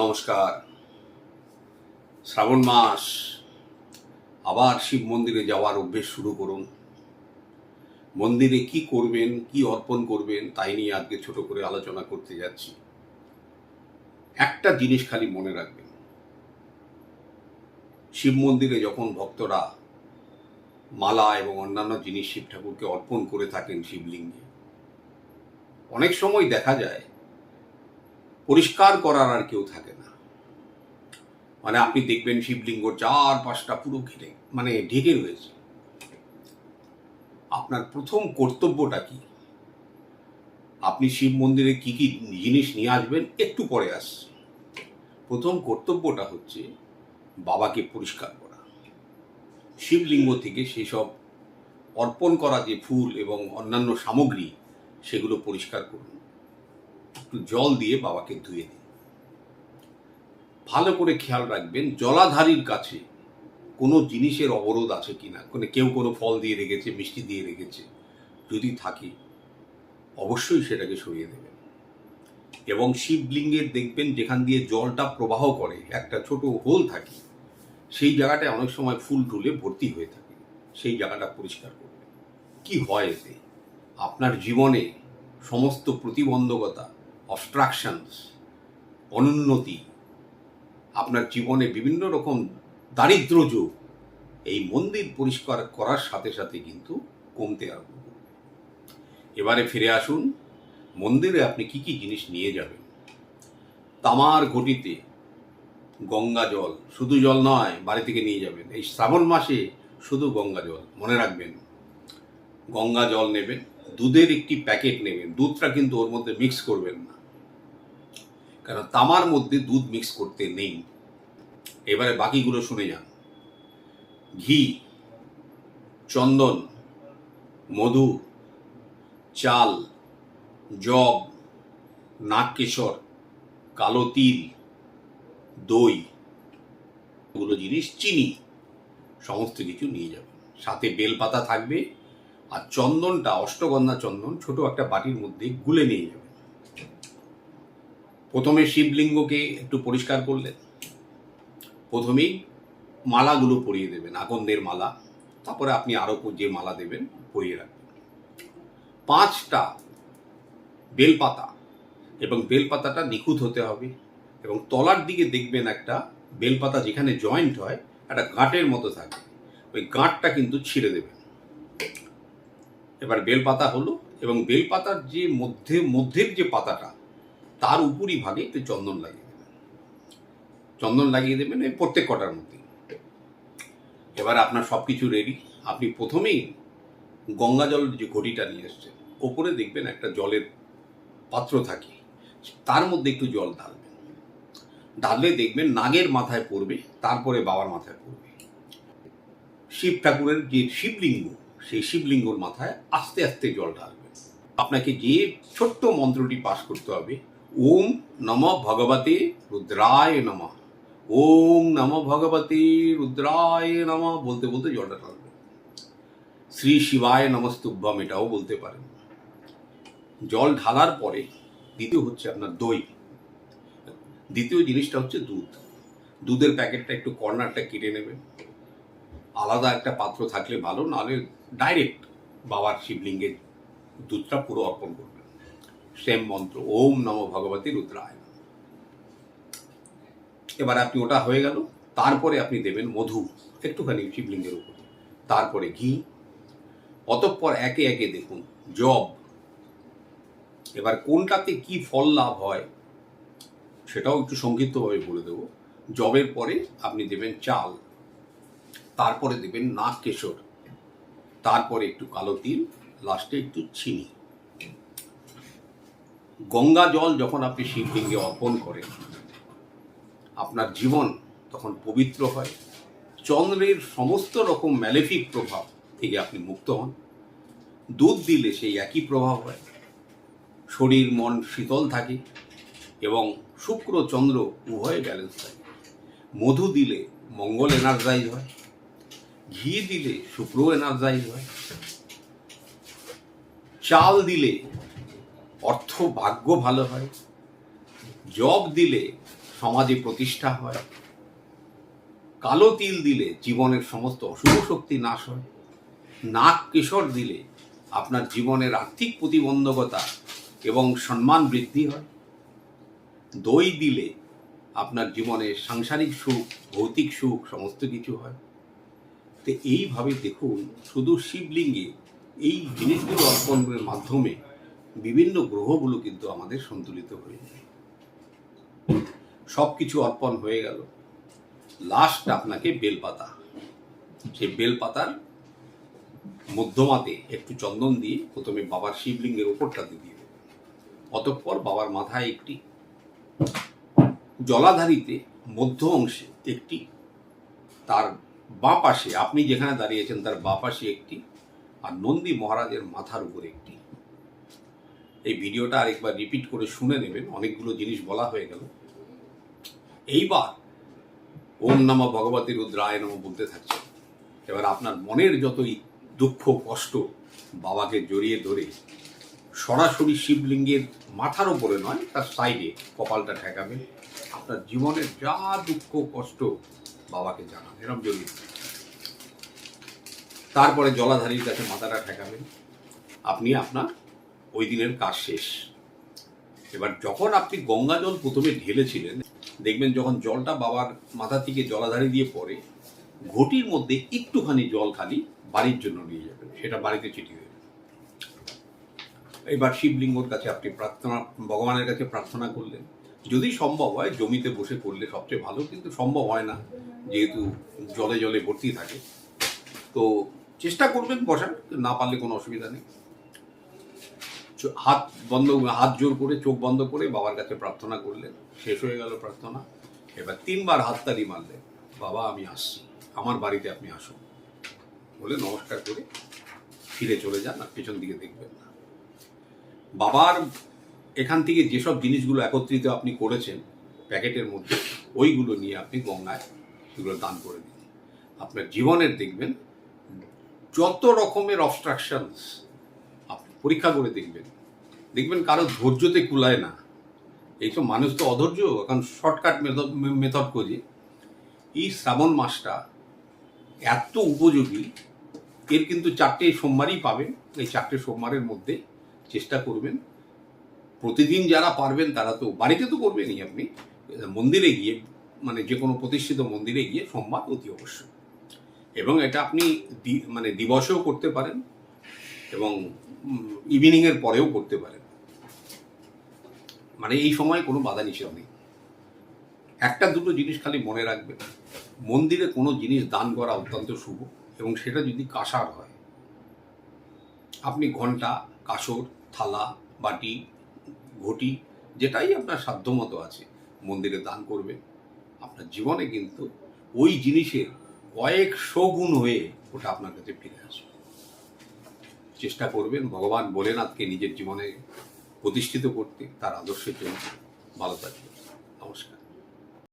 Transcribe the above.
নমস্কার। শ্রাবণ মাস, আবার শিব মন্দিরে যাওয়ার অভ্যেস শুরু করুন। মন্দিরে কি করবেন, কি অর্পণ করবেন, তাই নিয়ে আজকে ছোট করে আলোচনা করতে যাচ্ছি। একটা জিনিস খালি মনে রাখবেন। শিব মন্দিরে যখন ভক্তরা মালা এবং অন্যান্য জিনিস শিব ঠাকুরকে অর্পণ করে থাকেন শিবলিঙ্গে, অনেক সময় দেখা যায় পরিষ্কার করার আর কেউ থাকে না। মানে আপনি দেখবেন শিবলিঙ্গ চার পাঁচটা পুরো ঘিরে মানে ঢেকে রয়েছে। আপনার প্রথম কর্তব্যটা কি? আপনি শিব মন্দিরে কি কি জিনিস নিয়ে আসবেন একটু পরে আসছে। প্রথম কর্তব্যটা হচ্ছে বাবাকে পরিষ্কার করা। শিবলিঙ্গ থেকে সেসব অর্পণ করা যে ফুল এবং অন্যান্য সামগ্রী, সেগুলো পরিষ্কার করুন। একটু জল দিয়ে বাবাকে ধুয়ে দিন ভালো করে খেয়াল রাখবেন, জলাধারীর কাছে কোনো জিনিসের অবরোধ আছে কিনা? কোনো কেউ কোনো ফল দিয়ে রেখেছে, মিষ্টি দিয়ে রেখেছে, যদি থাকে, অবশ্যই সেটাকে সরিয়ে দেবেন। এবং শিবলিঙ্গের দেখবেন যেখান দিয়ে জলটা প্রবাহ করে, একটা ছোট হোল থাকে, সেই জায়গাটায় অনেক সময় ফুল টুলে ভর্তি হয়ে থাকে। সেই জায়গাটা পরিষ্কার করবেন। কি হয় এতে? আপনার জীবনে সমস্ত প্রতিবন্ধকতা অবস্ট্রাকশনস অনুন্নতি, আপনার জীবনে বিভিন্ন রকম দারিদ্র যোগ এই মন্দির পরিষ্কার করার সাথে সাথে কিন্তু কমতে আরম্ভ করবে। এবারে ফিরে আসুন, মন্দিরে আপনি কি কি জিনিস নিয়ে যাবেন? তামার ঘটিতে গঙ্গা জল, শুধু জল নয়, বাড়ি থেকে নিয়ে যাবেন। এই শ্রাবণ মাসে শুধু গঙ্গা জল, মনে রাখবেন। গঙ্গা জল নেবেন, দুধের একটি প্যাকেট নেবেন, দুধটা কিন্তু ওর মধ্যে মিক্স করবেন না। কারণ তামার মধ্যে দুধ মিক্স করতে নেই। এবারে বাকিগুলো শুনে যান। ঘি, চন্দন, মধু, চাল জব নাগকেশর, কালো তিল, দই, এগুলো জিনিস চিনি, সমস্ত কিছু নিয়ে যাবেন সাথে বেলপাতা থাকবে আর চন্দনটা, অষ্টগন্ধা চন্দন ছোট একটা বাটির মধ্যে গুলে নিয়ে যাবেন প্রথমে শিবলিঙ্গকে একটু পরিষ্কার করলেন প্রথমেই মালাগুলো পরিয়ে দেবেন, আকন্দের মালা। তারপরে আপনি আরও যে মালা দেবেন, পরিয়ে রাখবেন। পাঁচটা বেলপাতা, এবং বেলপাতাটা নিখুঁত হতে হবে, এবং তলার দিকে দেখবেন একটা বেলপাতা যেখানে জয়েন্ট হয়, একটা গাঁটের মতো থাকে। ওই গাঁটটা কিন্তু ছিঁড়ে দেবেন। এবার বেলপাতা হলো, এবং বেলপাতার যে মধ্যে মধ্যের যে পাতাটা তার উপরই ভাগে একটু চন্দন লাগিয়ে দেবেন। চন্দন লাগিয়ে দেবেন এই প্রত্যেক কটার মধ্যে এবার আপনার সব কিছু রেডি আপনি প্রথমেই গঙ্গা জল যে ঘটিটা নিয়ে এসছেন, ওপরে দেখবেন একটা জলের পাত্র থাকে। তার মধ্যে একটু জল ঢালবেন। ঢাললে দেখবেন নাগের মাথায় পড়বে, তারপরে বাবার মাথায় পড়বে। শিব ঠাকুরের যে শিবলিঙ্গ, সেই শিবলিঙ্গর মাথায় আস্তে আস্তে জল ঢালবেন। আপনাকে যে ছোট্ট মন্ত্রটি পাশ করতে হবে ওম নম ভগবতে রুদ্রায় নম। ওম নম ভগবতে রুদ্রায় নম বলতে বলতে জলটা ঢালবেন শ্রী শিবায় নমস্তুভ্যম এটাও বলতে পারেন। জল ঢালার পরে দ্বিতীয় হচ্ছে আপনার দই। দ্বিতীয় জিনিসটা হচ্ছে দুধ। দুধের প্যাকেটটা একটু কর্নারটা কেটে নেবেন। আলাদা একটা পাত্র থাকলে ভালো, নাহলে ডাইরেক্ট বাবার শিবলিঙ্গের দুধটা পুরো অর্পণ করবেন সেম মন্ত্র, ওম নম ভগবতী রুদ্রায়। এবার আপনি ওটা হয়ে গেল, তারপরে আপনি দেবেন মধু, একটুখানি শিবলিঙ্গের উপরে। তারপরে ঘি, অতঃপর একে একে দেখুন, জব। এবার কোনটাতে কি ফল লাভ হয়, সেটাও একটু সংক্ষিপ্তভাবে বলে দেবো। জবের পরে আপনি দেবেন চাল, তারপরে দেবেন নাক কেশর তারপরে একটু কালো তিল, লাস্টে একটু চিনি। গঙ্গা জল যখন আপনি শিবলিঙ্গে অর্পণ করেন, আপনার জীবন তখন পবিত্র হয়। চন্দ্রের সমস্ত রকম ম্যালেফিক প্রভাব থেকে আপনি মুক্ত হন। দুধ দিলে সেই একই প্রভাব হয়। শরীর, মন শীতল থাকে এবং শুক্র, চন্দ্র উভয়ে ব্যালেন্স থাকে। মধু দিলে মঙ্গল এনার্জাইজ হয়। ঘি দিলে শুক্র এনার্জাইজ হয়। চাল দিলে অর্থ ভাগ্য ভালো হয় জব দিলে সমাজে প্রতিষ্ঠা হয়, কালো তিল দিলে জীবনের সমস্ত অশুভ শক্তি নাশ হয়, নাক কেশর দিলে আপনার জীবনের আর্থিক প্রতিবন্ধকতা এবং সম্মান বৃদ্ধি হয়, দই দিলে আপনার জীবনে সাংসারিক সুখ, ভৌতিক সুখ সমস্ত কিছু হয়। তো এইভাবে দেখুন, শুধু শিবলিঙ্গে এই জিনিসগুলো অর্পণের মাধ্যমে বিভিন্ন গ্রহগুলো কিন্তু আমাদের সন্তুলিত হয়ে যায়। সব কিছু অর্পণ হয়ে গেল। লাস্ট আপনাকে বেলপাতা। সেই বেলপাতার মধ্যমাতে একটু চন্দন দিয়ে প্রথমে বাবার শিবলিঙ্গের ওপরটাতে দিয়ে দেবেন অতঃপর বাবার মাথায় একটি জলাধারীতে মধ্য অংশে একটি তার বাঁ পাশে, আপনি যেখানে দাঁড়িয়েছেন তার বাঁ পাশে একটি, আর নন্দী মহারাজের মাথার উপরে একটি এই ভিডিওটা আরেকবার রিপিট করে শুনে নেবেন, অনেকগুলো জিনিস বলা হয়ে গেল। এইবার ওম নম ভগবতী রুদ্রায় নম বলতে থাকছে। এবার আপনার মনের যতই দুঃখ, কষ্ট বাবাকে জড়িয়ে ধরে, সরাসরি শিবলিঙ্গের মাথার উপরে নয়, তার সাইডে কপালটা ঠেকাবেন। আপনার জীবনের যা দুঃখ, কষ্ট বাবাকে জানান এরকম জড়িয়ে। তারপরে জলাধারীর কাছে মাথাটা ঠেকাবেন। আপনি আপনার ওই দিনের কাজ শেষ। এবার যখন আপনি গঙ্গা জল প্রথমে ঢেলেছিলেন, দেখবেন যখন জলটা বাবার মাথা থেকে জলাধারী দিয়ে পড়ে, ঘটির মধ্যে একটুখানি জল খালি বাড়ির জন্য নিয়ে যাবেন, সেটা বাড়িতে চিঠি দেবেন এবার শিবলিঙ্গর কাছে আপনি প্রার্থনা, ভগবানের কাছে প্রার্থনা করলেন। যদি সম্ভব হয়, জমিতে বসে করলে সবচেয়ে ভালো, কিন্তু সম্ভব হয় না, যেহেতু জলে জলে ভর্তি থাকে। তো চেষ্টা করবেন বসার, না পারলে কোনো অসুবিধা নেই। হাত বন্ধ, হাত জোর করে, চোখ বন্ধ করে বাবার কাছে প্রার্থনা করলেন। শেষ হয়ে গেল প্রার্থনা। এবার তিনবার হাততালি মারলেন। বাবা, আমি আসছি। আমার বাড়িতে আপনি আসুন। বলে নমস্কার করে ফিরে চলে যান আর পেছন দিকে দেখবেন না। বাবার এখান থেকে যেসব জিনিসগুলো একত্রিত আপনি করেছেন প্যাকেটের মধ্যে, ওইগুলো নিয়ে আপনি গঙ্গায় সেগুলো দান করে দিন। আপনার জীবনের দেখবেন যত রকমের অবস্ট্রাকশনস পরীক্ষা করে দেখবেন। দেখবেন কারও ধৈর্যতে কুলায় না। এইসব মানুষ তো অধৈর্য, এখন শর্টকাট মেথড মেথড খোঁজে। এই শ্রাবণ মাসটা এত উপযোগী, এর কিন্তু চারটে সোমবারই পাবেন। এই চারটে সোমবারের মধ্যে চেষ্টা করবেন। প্রতিদিন যারা পারবেন, তারা তো বাড়িতে তো করবেনই আপনি। মন্দিরে গিয়ে মানে যে কোনো প্রতিষ্ঠিত মন্দিরে গিয়ে সোমবার অতি অবশ্যই। এবং এটা আপনি মানে দিবসেও করতে পারেন। এবং ইভিনিংয়ের পরেও করতে পারেন। মানে এই সময় কোনো বাধা নিষেধ নেই। একটা দুটো জিনিস খালি মনে রাখবেন। মন্দিরে কোনো জিনিস দান করা অত্যন্ত শুভ এবং সেটা যদি কাঁসার হয়, আপনি ঘণ্টা কাসর, থালা, বাটি, ঘটি, যেটাই আপনার সাধ্যমতো আছে মন্দিরে দান করবেন। আপনার জীবনে কিন্তু ওই জিনিসের কয়েকশো গুণ হয়ে ওটা আপনার কাছে ফিরে আসবে। চেষ্টা করবেন ভগবান ভোলেনাথকে নিজের জীবনে প্রতিষ্ঠিত করতে তার আদর্শের জন্য ভালো থাকবেন। নমস্কার।